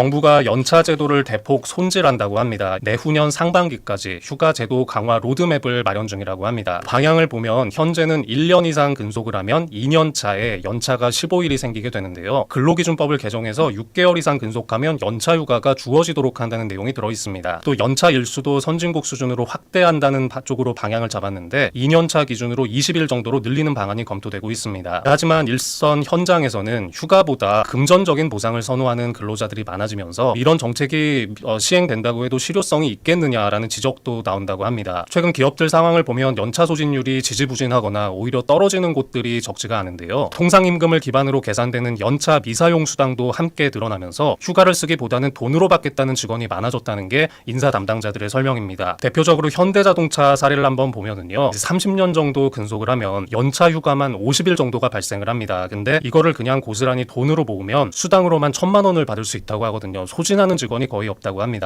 정부가 연차 제도를 대폭 손질한다고 합니다. 내후년 상반기까지 휴가 제도 강화 로드맵을 마련 중이라고 합니다. 방향을 보면 현재는 1년 이상 근속을 하면 2년 차에 연차가 15일이 생기게 되는데요. 근로기준법을 개정해서 6개월 이상 근속하면 연차 휴가가 주어지도록 한다는 내용이 들어 있습니다. 또 연차 일수도 선진국 수준으로 확대한다는 바- 쪽으로 방향을 잡았는데 2년 차 기준으로 20일 정도로 늘리는 방안이 검토되고 있습니다. 하지만 일선 현장에서는 휴가보다 금전적인 보상을 선호하는 근로자들이 많아 지면서 이런 정책이 어, 시행된다고 해도 실효성이 있겠느냐라는 지적도 나온다고 합니다. 최근 기업들 상황을 보면 연차 소진율이 지지부진하거나 오히려 떨어지는 곳들이 적지가 않은데요. 통상임금을 기반으로 계산되는 연차 미사용 수당도 함께 드러나면서 휴가를 쓰기보다는 돈으로 받겠다는 직원이 많아졌다는 게 인사 담당자들의 설명입니다. 대표적으로 현대자동차 사례를 한번 보면은요. 30년 정도 근속을 하면 연차 휴가만 50일 정도가 발생을 합니다. 근데 이거를 그냥 고스란히 돈으로 모으면 수당으로만 천만 원을 받을 수 있다고 하거든요. 소진하는 직원이 거의 없다고 합니다.